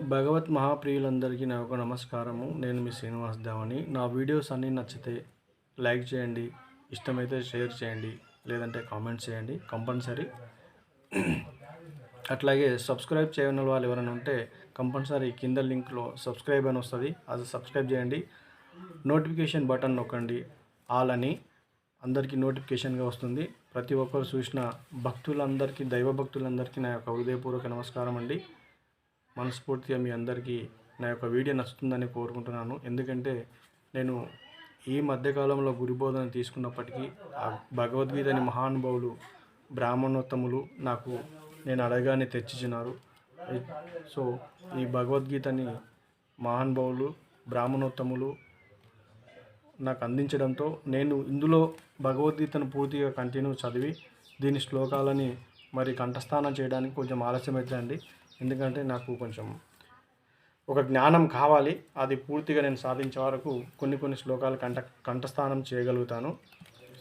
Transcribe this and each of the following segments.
భగవత్ మహాప్రియులందరికీ నా యొక్క నమస్కారము. నేను మీ శ్రీనివాస్ దేవని నా వీడియోస్ అన్నీ నచ్చితే లైక్ చేయండి ఇష్టమైతే షేర్ చేయండి లేదంటే కామెంట్ చేయండి. కంపల్సరీ అట్లాగే సబ్స్క్రైబ్ చేయని వాళ్ళు ఎవరైనా ఉంటే కంపల్సరీ కింద లింక్లో సబ్స్క్రైబ్ అని వస్తుంది. అది సబ్స్క్రైబ్ చేయండి. నోటిఫికేషన్ బటన్ నొక్కండి. ఆల్ అని అందరికీ నోటిఫికేషన్గా వస్తుంది. ప్రతి ఒక్కరు చూసిన భక్తులందరికీ దైవ భక్తులందరికీ నా యొక్క హృదయపూర్వక నమస్కారం అండి మనస్ఫూర్తిగా మీ అందరికీ నా యొక్క వీడియో నచ్చుతుందని కోరుకుంటున్నాను. ఎందుకంటే నేను ఈ మధ్యకాలంలో గురుబోధన తీసుకున్నప్పటికీ ఆ భగవద్గీతని మహానుభావులు బ్రాహ్మణోత్తములు నాకు నేను అడగానే తెచ్చిచ్చినారు. సో ఈ భగవద్గీతని మహానుభావులు బ్రాహ్మణోత్తములు నాకు అందించడంతో నేను ఇందులో భగవద్గీతను పూర్తిగా కంటిన్యూ చదివి దీని శ్లోకాలని మరి కంఠస్థానం చేయడానికి కొంచెం ఆలస్యం అవుతుందండి ఎందుకంటే నాకు కొంచెం ఒక జ్ఞానం కావాలి. అది పూర్తిగా నేను సాధించే వరకు కొన్ని కొన్ని శ్లోకాలు కంఠ కంఠస్థానం చేయగలుగుతాను.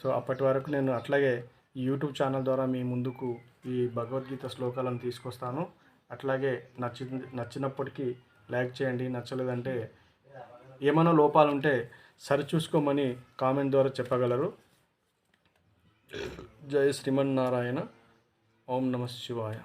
సో అప్పటి వరకు నేను అట్లాగే ఈ యూట్యూబ్ ఛానల్ ద్వారా మీ ముందుకు ఈ భగవద్గీత శ్లోకాలను తీసుకొస్తాను. అట్లాగే నచ్చి నచ్చినప్పటికీ లైక్ చేయండి. నచ్చలేదంటే ఏమైనా లోపాలు ఉంటే సరిచూసుకోమని కామెంట్ ద్వారా చెప్పగలరు. జయ శ్రీమన్నారాయణ. ఓం నమ శివాయ.